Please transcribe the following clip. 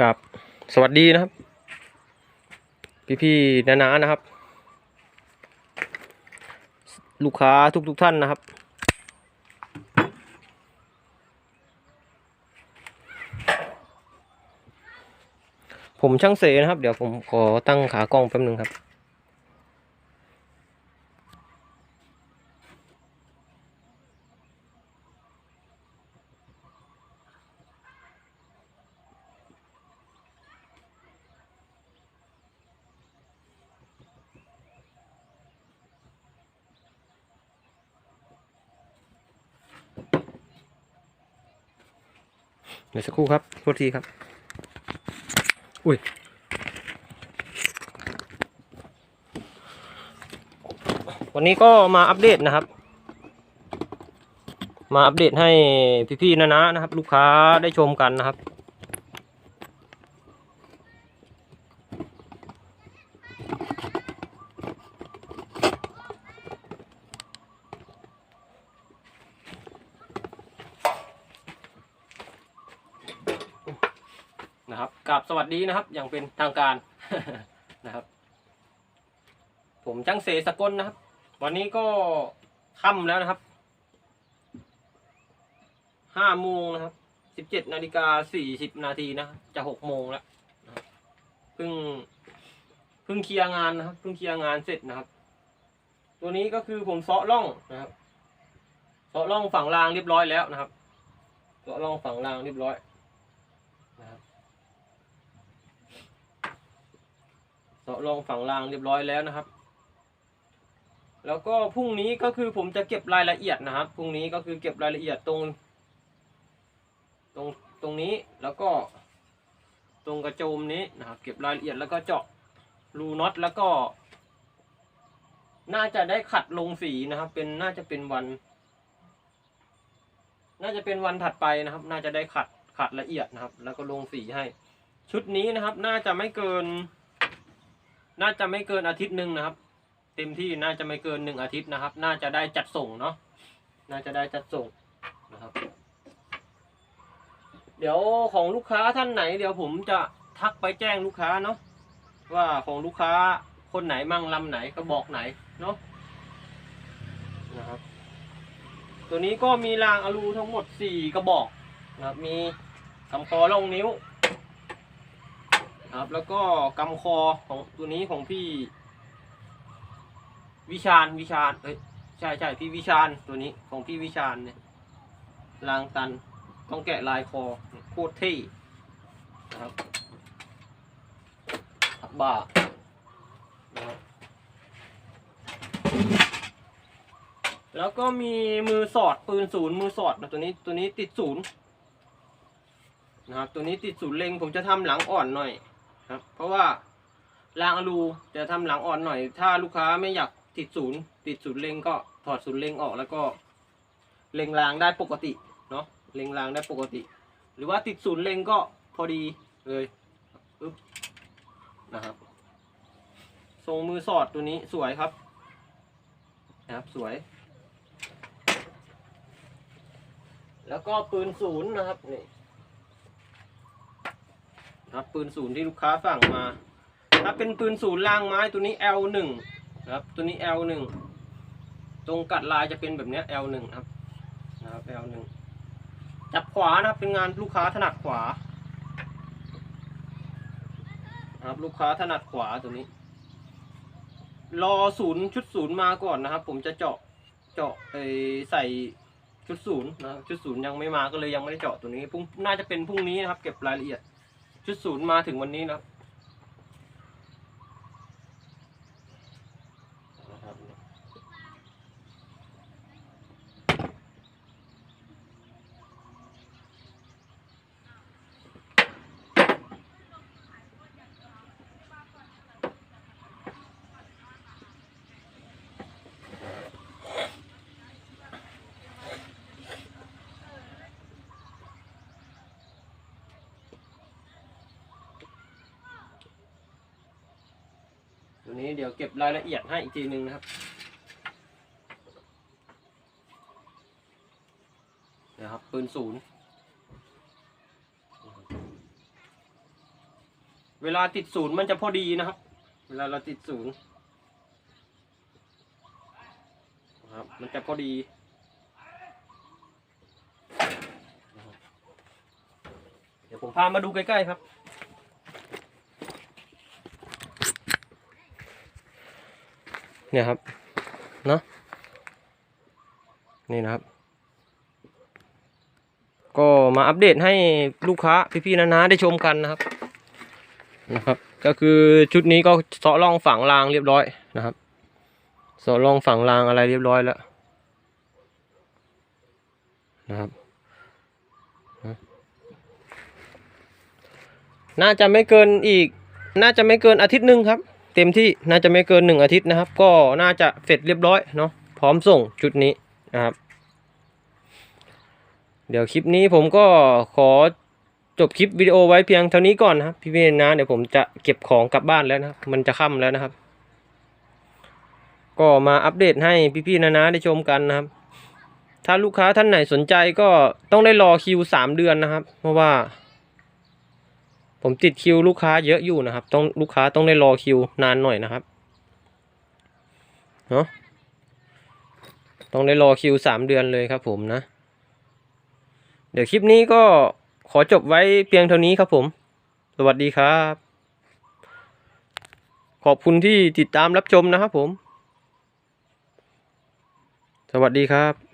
กับสวัสดีนะครับ พี่ๆนานานะครับ ลูกค้าทุกทุกๆท่านนะครับ ผมช่างเสนะครับ เดี๋ยวผมขอตั้งขากล้องแป๊บนึงครับ เดี๋ยวสักครู่ครับโทษทีครับ อุ้ยวันนี้ก็มาอัปเดตนะครับ มาอัปเดตให้พี่ๆนะนะนะครับ ลูกค้าได้ชมกันนะครับ นะครับกับสวัสดีนะครับอย่างเป็นทางการนะครับ ผมจังเสสกลนะครับ วันนี้ก็ค่ำแล้วนะครับห้าโมงนะครับสิบเจ็ดนาฬิกาสี่สิบนาทีนะจะหกโมงแล้วเพิ่งเพิ่งเคลียร์งานนะครับเพิ่งเคลียร์งานเสร็จนะครับ ตัวนี้ก็คือผมเซาะร่องนะครับเซาะร่องฝั่งรางเรียบร้อยแล้วนะครับเซาะร่องฝั่งรางเรียบร้อยนะครับ เสาะรองฝั่งรางเรียบร้อยแล้วนะครับ แล้วก็พรุ่งนี้ก็คือผมจะเก็บรายละเอียดนะครับพรุ่งนี้ก็คือเก็บรายละเอียดตรง ตรงตรงนี้แล้วก็ ตรงกระโจมนี้นะครับ เก็บรายละเอียดแล้วก็เจาะรูน็อตแล้วก็ น่าจะได้ขัดลงสีนะครับ เป็นน่าจะเป็นวัน น่าจะเป็นวันถัดไปนะครับ น่าจะได้ขัดขัดละเอียดนะครับ แล้วก็ลงสีให้ ชุดนี้นะครับ น่าจะไม่เกิน น่าจะไม่เกินอาทิตย์หนึ่งนะครับ เต็มที่น่าจะไม่เกินหนึ่งอาทิตย์นะครับ น่าจะได้จัดส่งเนาะน่าจะได้จัดส่งนะครับ เดี๋ยวของลูกค้าท่านไหน เดี๋ยวผมจะทักไปแจ้งลูกค้าเนาะว่าของลูกค้าคนไหนมั่งลำไหนก็บอกไหนเนาะนะครับ ตัวนี้ก็มีรางอะลูทั้งหมดสี่กระบอกนะครับมีกำคอล่องนิ้ว ครับ แล้วก็กำคอของตัวนี้ของพี่ วิชาญวิชาญเอ้ยใช่ใช่พี่วิชาญตัวนี้ของพี่วิชาญเนี่ยรางตันต้องแกะลายคอโคตรเท่นะครับทับบ่านะครับแล้วก็มีมือสอดปืนศูนย์มือสอดนะตัวนี้ตัวนี้ติดศูนย์นะครับตัวนี้ติดศูนย์เล็งผมจะทำหลังอ่อนหน่อย ครับ เพราะว่ารางอลูจะทำหลังอ่อนหน่อย ถ้าลูกค้าไม่อยากติดศูนย์ติดศูนย์เล็งก็ถอดศูนย์เล็งออกแล้วก็ เล็งรางได้ปกติเนาะเล็งรางได้ปกติ หรือว่าติดศูนย์เล็งก็พอดีเลยปึ๊บนะครับทรงมือสอดตัวนี้สวยครับนะครับสวย แล้วก็ปืนศูนย์นะครับนี่ ครับปืนศูนย์ที่ลูกค้าสั่งมาถ้าเป็นปืนศูนย์ล่างไม้ตัวนี้ L1 นะครับตัวนี้ L1 ตรงกัดลายจะเป็นแบบนี้ L1 ครับนะครับ L1 จับขวานะครับเป็นงานลูกค้าถนัดขวานะครับลูกค้าถนัดขวาตัวนี้ รอศูนย์ชุดศูนย์มาก่อนนะครับ ผมจะเจาะเจาะไอใส่ชุดศูนย์นะชุดศูนย์ยังไม่มาก็เลยยังไม่ได้เจาะตัวนี้พุ่งน่าจะเป็นพรุ่งนี้นะครับ เก็บรายละเอียด ชุดศูนย์มาถึงวันนี้นะครับ ตัวนี้เดี๋ยวเก็บรายละเอียดให้อีกทีหนึ่งนะครับนะครับปืนศูนย์เวลาติดศูนย์มันจะพอดีนะครับ เวลาเราติดศูนย์นะครับมันจะพอดีเดี๋ยวผมพามาดูใกล้ๆครับ เนี่ยครับเนาะนี่นะครับ ก็มาอัปเดตให้ลูกค้าพี่ๆนะๆได้ชมกันนะครับนะครับ ก็คือชุดนี้ก็เสาะร่องฝังรางเรียบร้อยนะครับเสาะร่องฝังรางอะไรเรียบร้อยแล้วนะครับน่าจะไม่เกินอีก น่าจะไม่เกินอาทิตย์หนึ่งครับ เต็มที่น่าจะไม่เกินหนึ่งอาทิตย์นะครับ ก็น่าจะเสร็จเรียบร้อยเนาะพร้อมส่งชุดนี้นะครับ เดี๋ยวคลิปนี้ผมก็ขอจบคลิปวิดีโอไว้เพียงเท่านี้ก่อนนะครับพี่ๆนะเดี๋ยวผมจะเก็บของกลับบ้านแล้วนะครับมันจะค่ำแล้วนะครับ ก็มาอัปเดตให้พี่ๆนะนะได้ชมกันนะครับ ถ้าลูกค้าท่านไหนสนใจก็ต้องได้รอคิวสามเดือนนะครับ เพราะว่า ผมติดคิวลูกค้าเยอะอยู่นะครับ ต้องลูกค้าต้องได้รอคิวนานหน่อยนะครับเนาะต้องได้รอคิวสามเดือนเลยครับผมนะ เดี๋ยวคลิปนี้ก็ขอจบไว้เพียงเท่านี้ครับผม สวัสดีครับ ขอบคุณที่ติดตามรับชมนะครับผม สวัสดีครับ